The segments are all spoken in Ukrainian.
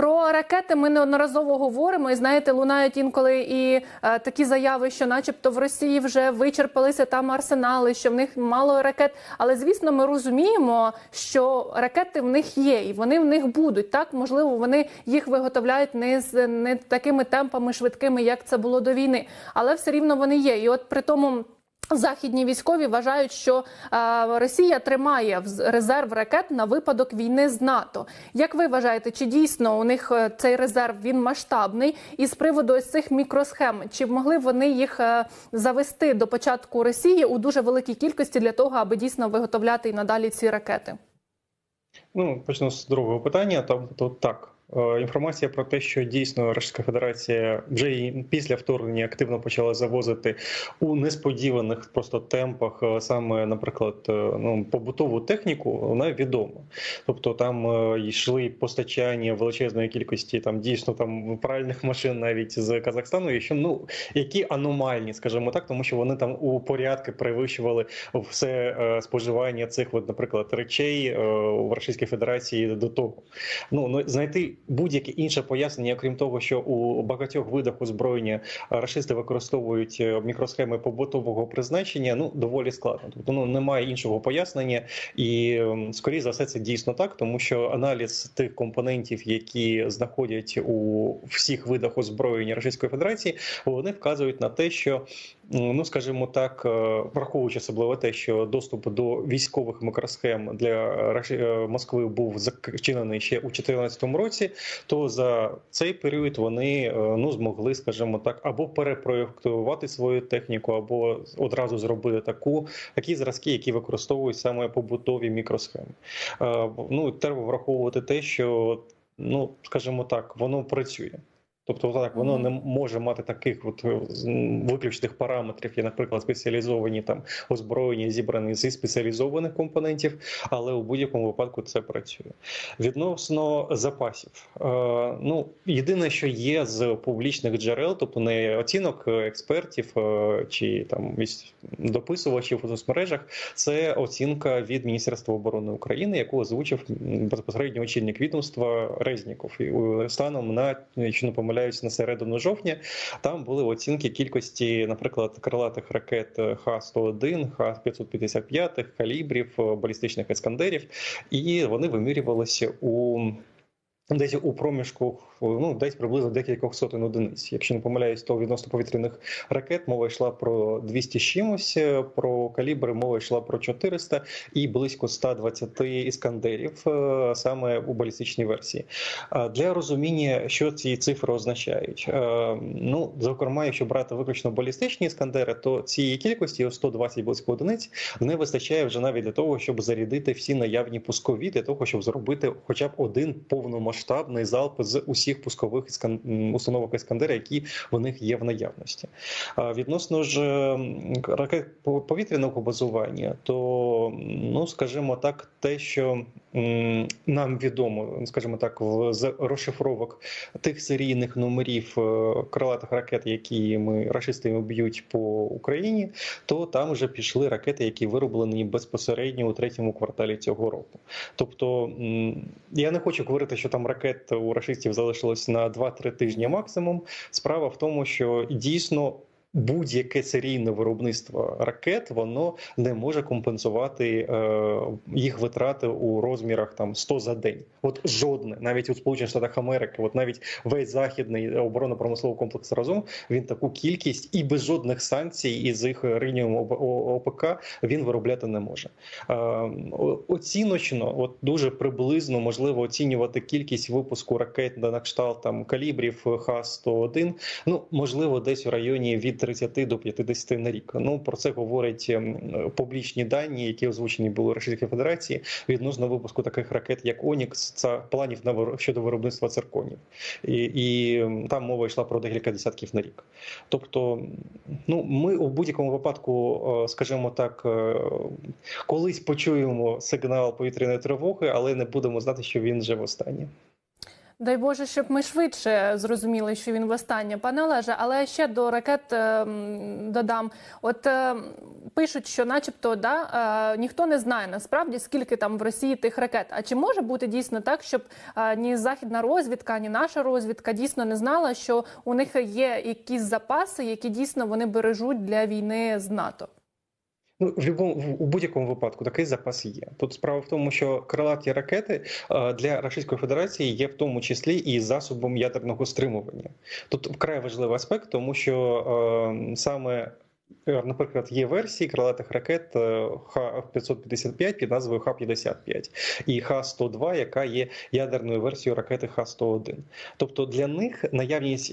Про ракети ми неодноразово говоримо. І знаєте, лунають інколи і е, такі заяви, що, начебто, в Росії вже вичерпалися там арсенали, що в них мало ракет. Але звісно, ми розуміємо, що ракети в них є, і вони в них будуть. Так можливо, вони їх виготовляють не з не такими темпами швидкими, як це було до війни, але все рівно вони є. І от при тому. Західні військові вважають, що Росія тримає резерв ракет на випадок війни з НАТО. Як ви вважаєте, чи дійсно у них е, цей резерв він масштабний? І з приводу ось цих мікросхем, чи могли вони їх е, завести до початку Росії у дуже великій кількості для того, аби дійсно виготовляти і надалі ці ракети? Ну, почну з другого питання. Тобто так. Е, Інформація про те, що дійсно Російська Федерація вже і після вторгнення активно почала завозити у несподіваних просто темпах е, саме, наприклад, е, ну побутову техніку, вона відома. Тобто там йшли постачання величезної кількості там дійсно там пральних машин навіть з Казахстану, і що ну які аномальні, скажімо так, тому що вони там у порядки перевищували все споживання цих, от, наприклад, речей в Російській Федерації до того. Ну ну, знайти будь-яке інше пояснення, окрім того, що у багатьох видах озброєння рашисти використовують е, мікросхеми побутового призначення. Ну доволі складно. Тобто ну немає іншого пояснення, і ем, скоріше за все це дійсно так, тому що аналіз тих компонентів, які знаходять у всіх видах озброєння Російської Федерації, вони вказують на те, що ну скажімо так, е, враховуючи особливо те, що доступ до військових мікросхем для Раші- е, Москви був зачинений ще у 2014 році, то за цей період вони е, ну змогли, скажімо так, або перепроєктувати свою техніку, або одразу зробити таку такі зразки, які використовують саме побутові мікросхеми. Е, Ну треба враховувати те, що ну скажімо так, воно працює. Тобто, так воно не може мати таких от е, виключних параметрів, є, наприклад, спеціалізовані там озброєння, зібрані зі спеціалізованих компонентів, але у будь-якому випадку це працює. Відносно запасів, е, ну єдине, що є з публічних джерел, тобто не оцінок е, експертів е, чи там дописувачів у соцмережах, це оцінка від Міністерства оборони України, яку озвучив безпосередньо очільник відомства Резніков. І е, станом на якщо не помиляюсь, на середину жовтня там були оцінки кількості, наприклад, крилатих ракет Х-101, Х-555, калібрів, балістичних ескандерів, і вони вимірювалися у. Десь у проміжку ну десь приблизно декількох сотень одиниць. Якщо не помиляюсь, то відносно повітряних ракет мова йшла про 200 з чимось, про калібри мова йшла про 400 і близько 120 іскандерів е, саме у балістичній версії. Для розуміння, що ці цифри означають. Е, Ну, зокрема, якщо брати виключно балістичні іскандери, то цієї кількості о 120 близько одиниць не вистачає вже навіть для того, щоб зарядити всі наявні пускові, для того, щоб зробити хоча б один повномасштабний залп з усіх пускових установок іскандера, які в них є в наявності. Відносно ж ракет повітряного базування, то ну скажімо так, те, що нам відомо, скажімо так, в розшифровок тих серійних номерів е, крилатих ракет, які ми рашистами б'ють по Україні, то там вже пішли ракети, які вироблені безпосередньо у третьому кварталі цього року. Тобто я не хочу говорити, що там ракет у рашистів залишилось на 2-3 тижні максимум. Справа в тому, що дійсно. Будь-яке серійне виробництво ракет воно не може компенсувати е, їх витрати у розмірах там 100 за день. От жодне, навіть у Сполучених Штатах Америки, от навіть весь західний оборонно-промисловий комплекс разом він таку кількість і без жодних санкцій із їх рівнем ОПК він виробляти не може. Е, Оціночно, от дуже приблизно можливо оцінювати кількість випуску ракет на кшталт там калібрів Х-101, Ну можливо, десь у районі від 30 до 50 на рік. Ну про це говорять ем, публічні дані, які озвучені були Російської Федерації відносно випуску таких ракет, як Онікс, це планів на щодо виробництва цирконів, і, і там мова йшла про декілька десятків на рік. Тобто, ну ми у будь-якому випадку, е, скажімо так, е, колись почуємо сигнал повітряної тривоги, але не будемо знати, що він вже востаннє. Дай Боже, щоб ми швидше зрозуміли, що він востаннє. Пане Олеже, але ще до ракет е, додам. От е, пишуть, що, начебто, да, е, ніхто не знає насправді, скільки там в Росії тих ракет. А чи може бути дійсно так, щоб е, ні західна розвідка, ні наша розвідка дійсно не знала, що у них є якісь запаси, які дійсно вони бережуть для війни з НАТО? Ну, в любому в- у будь-якому випадку такий запас є. Тут справа в тому, що крилаті ракети е, для Російської Федерації є в тому числі і засобом ядерного стримування. Тут вкрай важливий аспект, тому що е, саме. е, Наприклад, є версії крилатих ракет е, Х-555 під назвою Х-55 і Х-102, яка є ядерною версією ракети Х-101. Тобто для них наявність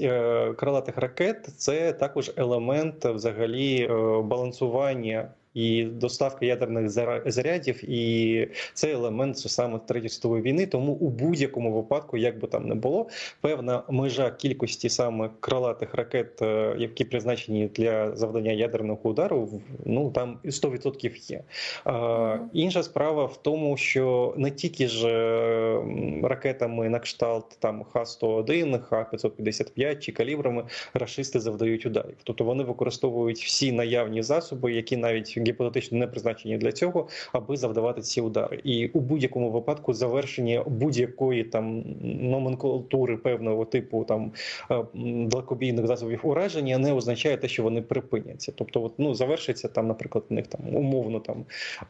крилатих ракет це також елемент взагалі балансування і доставка ядерних зарядів, і це елемент саме третьої світової війни. Тому у будь-якому випадку, як би там не було, певна межа кількості саме крилатих ракет, е, які призначені для завдання ядерного удару, ну там 100% є. А. Інша справа в тому, що не тільки ж е, ракетами на кшталт там Х-101, Х-555 чи калібрами рашисти завдають ударів. Тобто вони використовують всі наявні засоби, які навіть гіпотетично не призначені для цього, аби завдавати ці удари. І у будь-якому випадку завершення будь-якої там номенклатури певного типу там е, далекобійних засобів ураження не означає те, що вони припиняться. Тобто, от, ну завершиться там, наприклад, у них там умовно там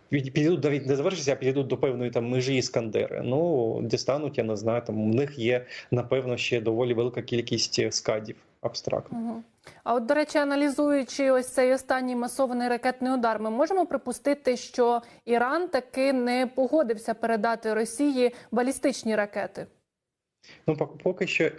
під- підійдуть навіть не завершиться, а підійдуть до певної там межі іскандери. Ну дістануть, я не знаю. Там у них є напевно ще доволі велика кількість скадів абстрактно. Угу. А от, до речі, аналізуючи ось цей останній масований ракетний удар, ми можемо припустити, що Іран таки не погодився передати Росії балістичні ракети. Ну, пок- поки що,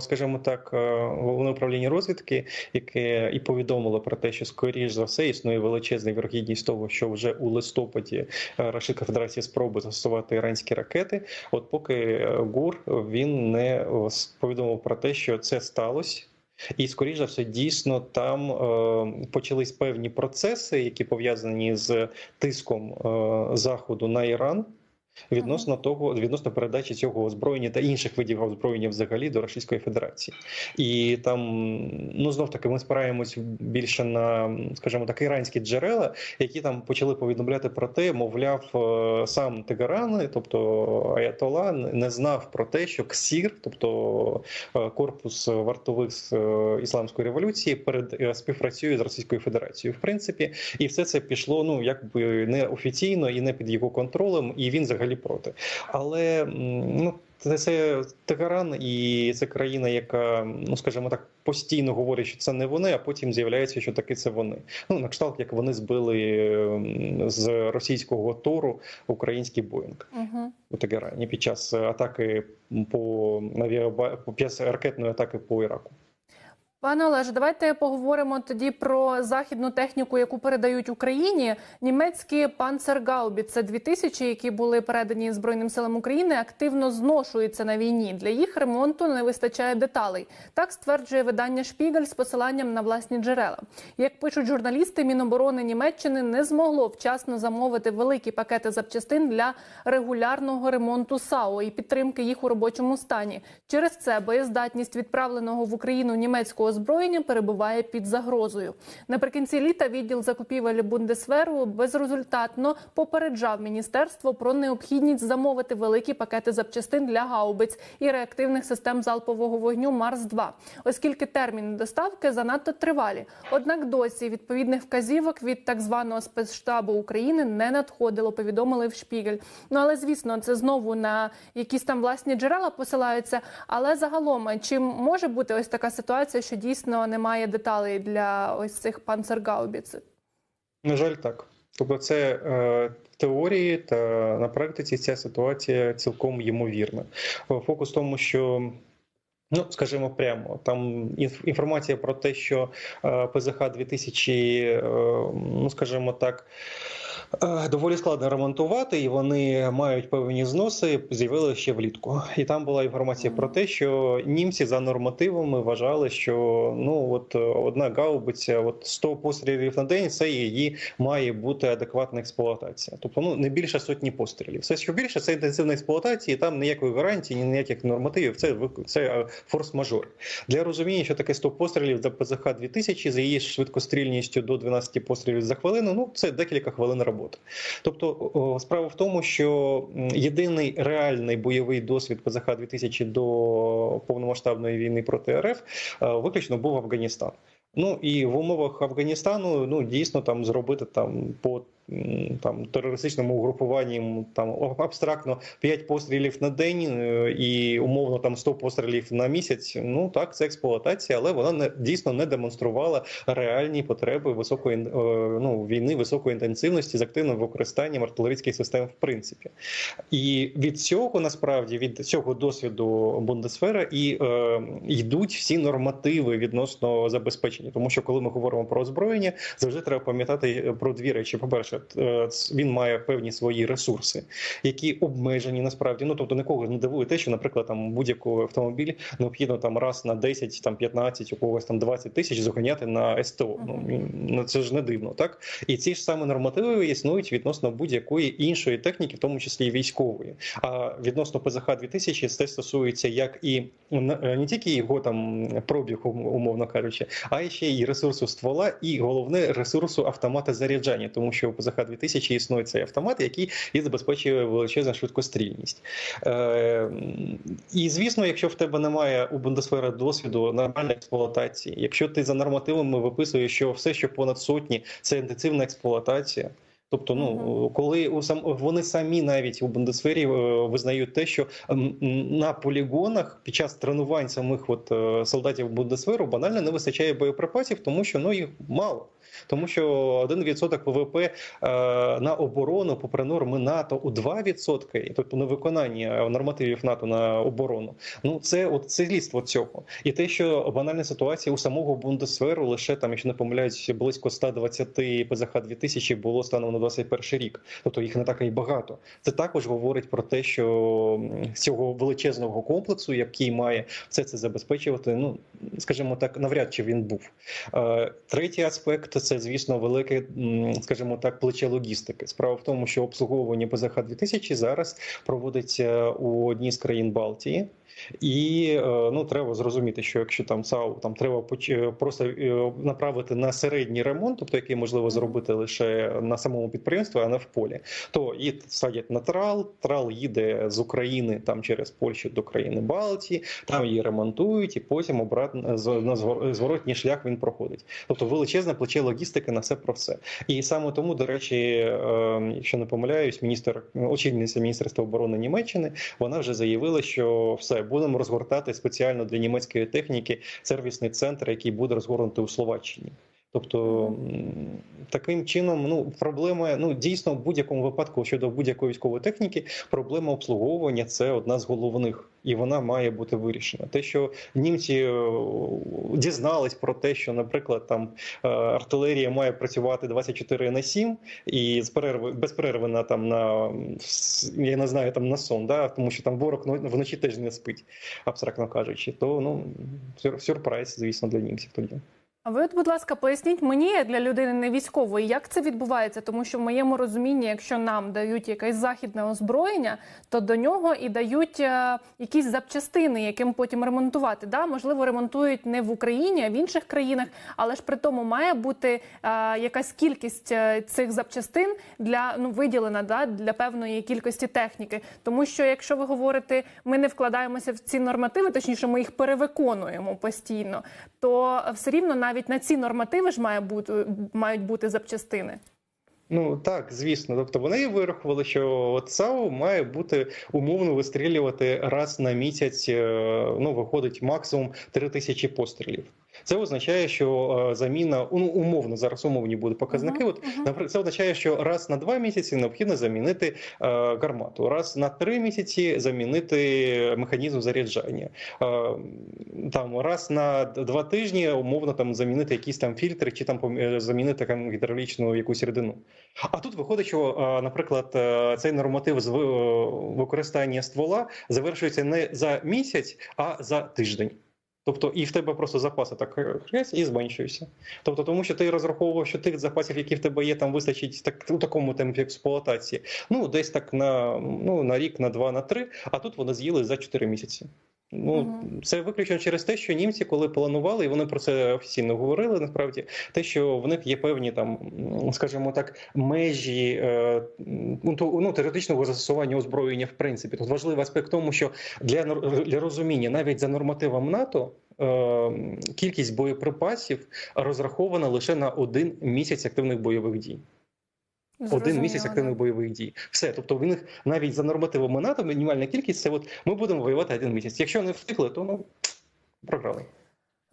скажімо так, е, головне управління розвідки, яке і повідомило про те, що скоріш за все існує величезна вірогідність того, що вже у листопаді е, Російська Федерація спробує застосувати іранські ракети. От поки е, ГУР він не повідомив про те, що це сталося. І скоріш за все, дійсно там е, почались певні процеси, які пов'язані з тиском е, заходу на Іран. Відносно того, відносно передачі цього озброєння та інших видів озброєння взагалі до Російської Федерації, і там ну знов таки ми спираємось більше на, скажімо так, іранські джерела, які там почали повідомляти про те, мовляв, е, сам Тегеран, тобто Аятола, не знав про те, що КСІР, тобто е, корпус вартових е, ісламської революції, перед співпрацює з Російською Федерацією. В принципі, і все це пішло ну якби не офіційно і не під його контролем, і він взагалі проти. Але ну. Це, це Тегеран, і це країна, яка, ну скажімо так, постійно говорить, що це не вони, а потім з'являється, що таки це вони. Ну на кшталт, як вони збили з російського тору український Боїнг Угу. у Тегерані під час атаки по авіаба... під час ракетної атаки по Іраку. Пане Олеже, давайте поговоримо тоді про західну техніку, яку передають Україні. Німецькі панцергаубіце 2000, які були передані Збройним силам України, активно зношуються на війні. Для їх ремонту не вистачає деталей. Так стверджує видання Шпігель з посиланням на власні джерела. Як пишуть журналісти, Міноборони Німеччини не змогло вчасно замовити великі пакети запчастин для регулярного ремонту САУ і підтримки їх у робочому стані. Через це боєздатність відправленого в Україну німецького озброєння перебуває під загрозою. Наприкінці літа відділ закупівель Бундесверу безрезультатно попереджав міністерство про необхідність замовити великі пакети запчастин для гаубиць і реактивних систем залпового вогню Марс 2 оскільки терміни доставки занадто тривалі. Однак досі відповідних вказівок від так званого спецштабу України не надходило. Повідомили в Шпігель. Ну але звісно, це знову на якісь там власні джерела посилаються. Але загалом, чи може бути ось така ситуація, що дійсно немає деталей для ось цих панцергаубіц? На жаль, так. Тобто, це е, в теорії та на практиці ця ситуація цілком ймовірна. Е, Фокус в тому, що. Ну, скажімо прямо, там інформація про те, що е, ПЗХ 2000, е, ну скажімо так, Доволі складно ремонтувати, і вони мають певні зноси. З'явилися ще влітку. І там була інформація про те, що німці за нормативами вважали, що ну от е, одна гаубиця, от 100 пострілів на день, це її має бути адекватна експлуатація. Тобто, ну не більше сотні пострілів. Все, що більше, це інтенсивна експлуатація, і там ніякої гарантії, ні ніяких нормативів. Це це е, форс-мажор. Для розуміння, що таке 100 пострілів за ПЗХ 2000 за її швидкострільністю до 12 пострілів за хвилину. Ну це декілька хвилин роботи. Тобто справа в тому, що єдиний реальний бойовий досвід ПЗХ 2000 до повномасштабної війни проти РФ е, виключно був Афганістан. Ну і в умовах Афганістану ну дійсно там зробити там по там терористичному угрупуванні там абстрактно 5 пострілів на день е, і умовно там 100 пострілів на місяць. Ну так, це експлуатація, але вона не дійсно не демонструвала реальні потреби високої е, ну, війни високої інтенсивності з активним використанням артилерійських систем, в принципі. І від цього насправді від цього досвіду Бундесфера і е, йдуть всі нормативи відносно забезпечення, тому що коли ми говоримо про озброєння, завжди треба пам'ятати про дві речі. По перше, він має певні свої ресурси, які обмежені насправді. Ну тобто нікого не дивує те, що, наприклад, там будь-який автомобіль необхідно там раз на 10, там 15, у когось там 20 тисяч зганяти на СТО. Ну ну це ж не дивно, так і ці ж саме нормативи існують відносно будь-якої іншої техніки, в тому числі і військової. А відносно ПЗХ 2000 це стосується як і не тільки його там пробіг, умовно кажучи, а ще й ресурсу ствола, і головне ресурсу автомата заряджання, тому що у ПЗХ 2000 існує цей автомат, який і забезпечує величезну швидкострільність. Е, І звісно, якщо в тебе немає у Бундесфера досвіду нормальної експлуатації, якщо ти за нормативами виписуєш, що все, що понад сотні, це інтенсивна експлуатація. Тобто, ну коли у сам вони самі навіть у Бундесфері визнають те, що на полігонах під час тренувань самих от солдатів Бундесферу банально не вистачає боєприпасів, тому що ну їх мало. Тому що 1% ВВП е, на оборону, попри норми НАТО, у 2%, тобто на виконання нормативів НАТО на оборону. Ну це от це слідство цього, і те, що банальна ситуація у самого Бундесверу лише там, якщо не помиляюсь, близько 120 ПЗХ 2000 було станом на 21 рік. Тобто їх не так і багато. Це також говорить про те, що цього величезного комплексу, який має все це забезпечувати, ну скажімо так, навряд чи він був. Е, третій аспект це, звісно, велике, скажімо так, плече логістики. Справа в тому, що обслуговування ПЗХ 2000 зараз проводиться у одній з країн Балтії. І ну треба зрозуміти, що якщо там САУ там треба просто направити на середній ремонт, тобто який можливо зробити лише на самому підприємстві, а не в полі, то і садять на трал. Трал їде з України там через Польщу до країни Балтії, там її ремонтують, і потім обратно на зворотній шлях він проходить. Тобто величезне плече логістики на все про все. І саме тому, до речі, якщо не помиляюсь, міністр очільниця міністерства оборони Німеччини вона вже заявила, що все будемо розгортати спеціально для німецької техніки сервісний центр, який буде розгорнутий у Словаччині. Тобто таким чином, ну проблема ну дійсно в будь-якому випадку щодо будь-якої військової техніки, проблема обслуговування це одна з головних, і вона має бути вирішена. Те, що німці дізнались про те, що, наприклад, там артилерія має працювати 24 на 7 і з перерви без перерви на там на я не знаю там на сон, да тому що там ворог вночі теж не спить, абстрактно кажучи, то ну сюрприз, звісно, для німців тоді. А ви, от, будь ласка, поясніть мені для людини не військової, як це відбувається, тому що в моєму розумінні, якщо нам дають якесь західне озброєння, то до нього і дають е, якісь запчастини, яким потім ремонтувати. Да, можливо, ремонтують не в Україні, а в інших країнах, але ж при тому має бути е, якась кількість цих запчастин для ну виділена да, для певної кількості техніки. Тому що, якщо ви говорите, ми не вкладаємося в ці нормативи, точніше, ми їх перевиконуємо постійно, то все рівно навіть навіть на ці нормативи ж має бути мають бути запчастини. Ну так, звісно. Тобто вони вирахували, що ЦАУ має бути умовно вистрілювати раз на місяць. Ну виходить максимум 3 тисячі пострілів. Це означає, що е, заміна ну, умовно зараз умовні будуть показники. Мгм, От мгм. наприклад, це означає, що раз на два місяці необхідно замінити е, гармату, раз на три місяці замінити механізм заряджання. Е, там раз на два тижні умовно там замінити якісь там фільтри чи там замінити там гідравлічну якусь рідину. А тут виходить, що, наприклад, цей норматив з використання ствола завершується не за місяць, а за тиждень. Тобто, і в тебе просто запаси так хресть і зменшуються. Тобто, тому що ти розраховував, що тих запасів, які в тебе є, там вистачить так у такому темпі експлуатації. Ну, десь так на ну на рік, на два, на три, а тут вони з'їли за 4 місяці. Ну Мгм. це виключно через те, що німці, коли планували, і вони про це офіційно говорили. Насправді, те, що в них є певні там, скажімо так, межі е, ну, ну, теоретичного застосування озброєння, в принципі. Тут важливий аспект тому, що для, для розуміння навіть за нормативом НАТО. е, Кількість боєприпасів розрахована лише на один місяць активних бойових дій. Один місяць активних бойових дій. Все, тобто в них навіть за нормативами НАТО мінімальна кількість це от ми будемо воювати один місяць. Якщо не встигли, то ну програли.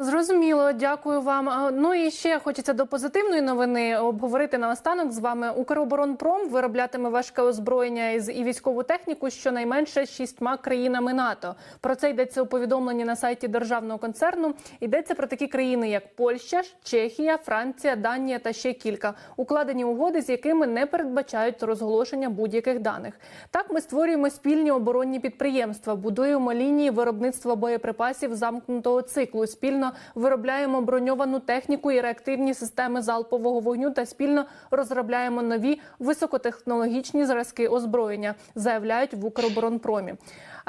Зрозуміло, дякую вам. Ну і ще хочеться до позитивної новини обговорити наостанок з вами. Укроборонпром вироблятиме важке озброєння і військову техніку щонайменше шістьма країнами НАТО. Про це йдеться у повідомленні на сайті державного концерну. Йдеться про такі країни, як Польща, Чехія, Франція, Данія та ще кілька. Укладені угоди, з якими не передбачають розголошення будь-яких даних. Так ми створюємо спільні оборонні підприємства, будуємо лінії виробництва боєприпасів замкнутого циклу. Спільно виробляємо броньовану техніку і реактивні системи залпового вогню та спільно розробляємо нові високотехнологічні зразки озброєння, заявляють в Укроборонпромі.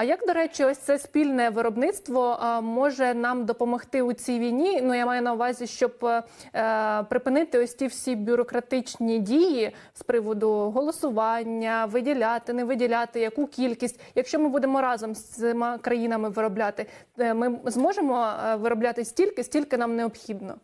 А як до речі, ось це спільне виробництво може нам допомогти у цій війні? Ну я маю на увазі, щоб е, припинити ось ті всі бюрократичні дії з приводу голосування, виділяти, не виділяти, яку кількість. Якщо ми будемо разом з цими країнами виробляти, е, ми зможемо е, виробляти стільки, стільки нам необхідно.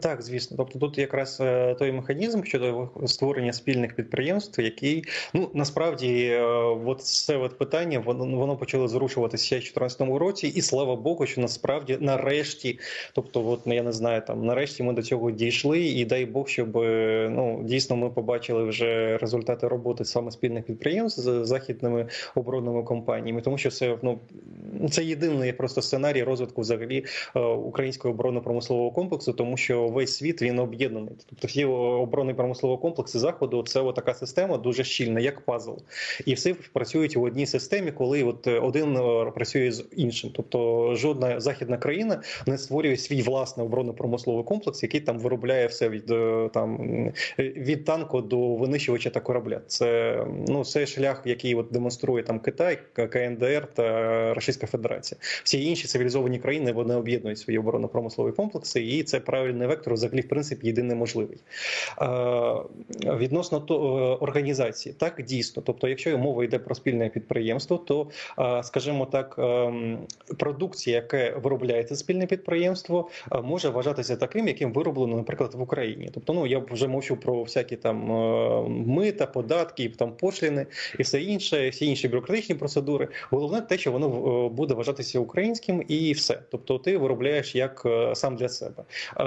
Так, звісно. Тобто тут якраз е, той механізм щодо створення спільних підприємств, який ну насправді е, от це от питання воно воно почало зрушуватися ще в 2014 році, і слава Богу, що насправді нарешті, тобто, от я не знаю, там нарешті ми до цього дійшли, і дай Бог, щоб е, ну дійсно ми побачили вже результати роботи саме спільних підприємств з західними оборонними компаніями, тому що це ну це єдиний просто сценарій розвитку взагалі е, українського оборонно-промислового комплексу, тому що весь світ він об'єднаний. Тобто всі оборонні промислові комплекси заходу це така система дуже щільна, як пазл, і всі працюють у одній системі, коли от один е, працює з іншим. Тобто жодна західна країна не створює свій власний оборонно-промисловий комплекс, який там виробляє все від е, там від танку до винищувача та корабля. Це ну це шлях, який от демонструє там Китай, КНДР та Російська Федерація. Всі інші цивілізовані країни вони об'єднують свої оборонно-промислові комплекси, і це правильний вектор, взагалі, в принципі, єдиний можливий. Е, Відносно то е, організації, так дійсно. Тобто, якщо мова йде про спільне підприємство, то е, скажімо так, е, продукція, яка виробляється спільне підприємство, може вважатися таким, яким вироблено, наприклад, в Україні. Тобто, ну я вже мовчу про всякі там мита, податки, там пошліни і все інше, всі інші бюрократичні процедури. Головне те, що воно буде вважатися українським, і все. Тобто, ти виробляєш як е, сам для себе.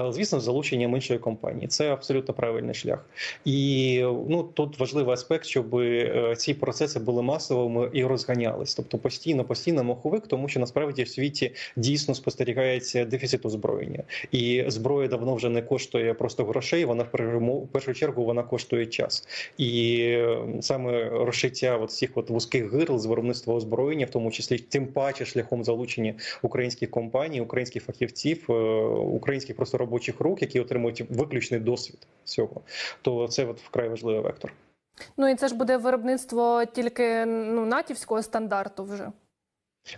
Звісно, з залученням іншої компанії. Це абсолютно правильний шлях. І ну тут важливий аспект, щоб е, ці процеси були масовими і розганялись. Тобто постійно, постійно маховик, тому що насправді в світі дійсно спостерігається дефіцит озброєння, і зброя давно вже не коштує просто грошей. Вона в першу чергу вона коштує час. І е, саме розшиття от всіх от вузьких гирл з виробництва озброєння, в тому числі тим паче шляхом залучення українських компаній, українських фахівців, е, українських просто робочих рук, які отримують виключний досвід цього, то це от вкрай важливий вектор. Ну і це ж буде виробництво тільки ну натівського стандарту вже.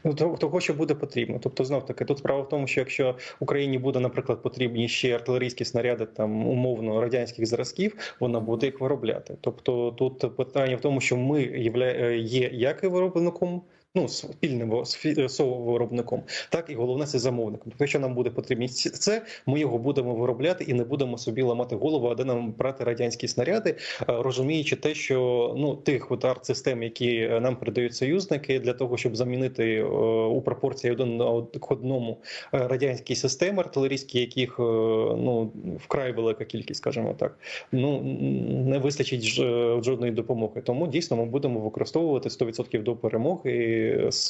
Ну, того, що буде потрібно. Тобто, знов таки, тут справа в тому, що якщо Україні буде, наприклад, потрібні ще артилерійські снаряди там умовно радянських зразків, вона буде їх виробляти. Тобто, тут питання в тому, що ми явля... є як і виробником Ну, спільним сововиробником, так і головне це замовником. Тобто, якщо нам буде потрібні це, ми його будемо виробляти і не будемо собі ламати голову, а де нам брати радянські снаряди, е, розуміючи те, що ну тих от арт-систем, які е, нам передають союзники, для того, щоб замінити е, у пропорції один на одному радянські системи артилерійські, яких ну вкрай велика кількість, скажімо так, ну не вистачить жодної допомоги. Тому дійсно ми будемо використовувати 100% до перемоги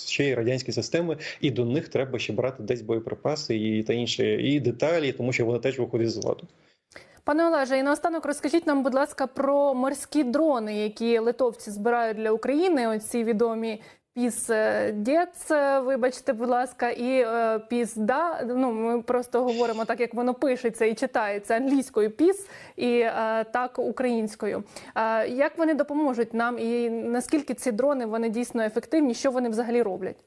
ще й радянські системи, і до них треба ще брати десь боєприпаси і та інші і деталі, тому що вони теж виходять з ладу. Пане Олеже, і наостанок розкажіть нам, будь ласка, про морські дрони, які литовці збирають для України. Оці відомі піс Дєц, е, вибачте, будь ласка, і е. Ну ми просто говоримо так, як воно пишеться і читається англійською піс і е, так українською. Е, як вони допоможуть нам, і наскільки ці дрони вони дійсно ефективні? Що вони взагалі роблять?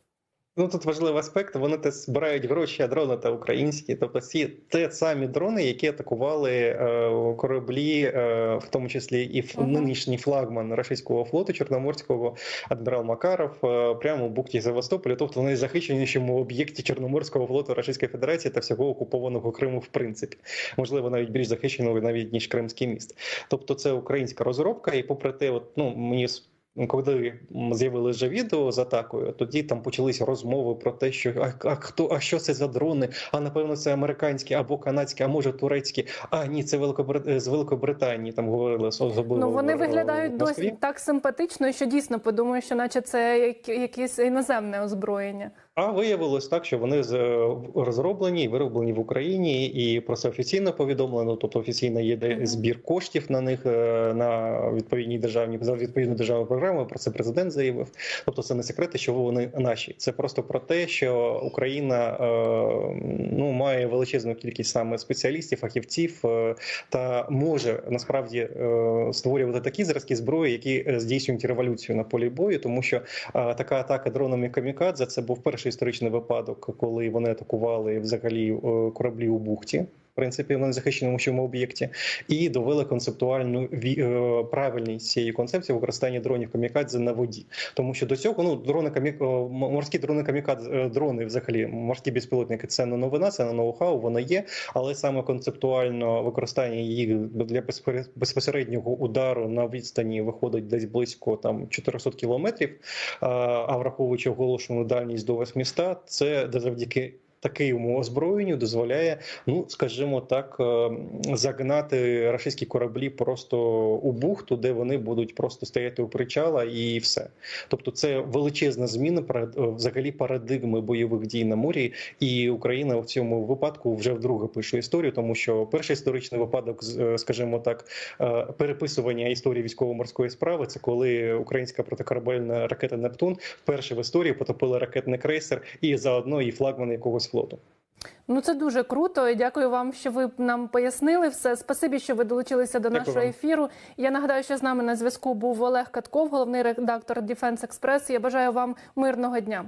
Ну тут важливий аспект. Вони те збирають гроші, а дрони та українські. Тобто ці те самі дрони, які атакували е, кораблі, е, в тому числі і ф- Мгм. нинішній флагман російського флоту Чорноморського адмірал Макаров е, прямо у бухті Севастополя. Тобто в найзахищенішому об'єкті Чорноморського флоту Російської Федерації та всього окупованого Криму, в принципі, можливо, навіть більш захищеного навіть ніж Кримський міст. Тобто, це українська розробка, і попри те, от ну мені коли з'явилось вже відео з атакою, тоді там почалися розмови про те, що а, а хто, а що це за дрони? А напевно це американські або канадські, а може турецькі. А ні, це Великобрит... з Великобританії. Там говорили особливо. Ну вони виглядають досі так симпатично, що дійсно подумаю, що наче це як- якесь іноземне озброєння. А виявилось так, що вони е, розроблені і вироблені в Україні, і про це офіційно повідомлено. Тобто офіційно є збір коштів на них е, на відповідній державні за відповідну державну програму. Про це президент заявив. Тобто, це не секрети, що вони наші. Це просто про те, що Україна е, ну має величезну кількість саме спеціалістів, фахівців та може насправді створювати такі зразки зброї, які здійснюють революцію на полі бою, тому що така атака дронами камікадзе це був перший історичний випадок, коли вони атакували взагалі е, кораблі у бухті. В принципі, на незахищеному чому об'єкті, і довели концептуальну е, правильність цієї концепції використання дронів камікадзе на воді, тому що до цього ну дрони камік... е, морські дрони камікадзе е, дрони, взагалі морські безпілотники, це не новина, це не ноу-хау, воно є, але саме концептуально використання їх для безпосереднього удару на відстані виходить десь близько там 400 кілометрів. А враховуючи оголошену дальність до 800, це завдяки такому озброєнню дозволяє, ну скажімо так, е, загнати російські кораблі просто у бухту, де вони будуть просто стояти у причала, і все. Тобто, це величезна зміна е, взагалі парадигми бойових дій на морі, і Україна в цьому випадку вже вдруге пише історію, тому що перший історичний випадок, е, скажімо так, переписування історії військово-морської справи, це коли українська протикорабельна ракета Нептун вперше в історії потопила ракетний крейсер і заодно і флагман якогось флоту. Ну це дуже круто. І дякую вам, що ви нам пояснили все. Спасибі, що ви долучилися до Дякую нашого вам. ефіру. Я нагадаю, що з нами на зв'язку був Олег Катков, головний редактор Defense Express. Я бажаю вам мирного дня.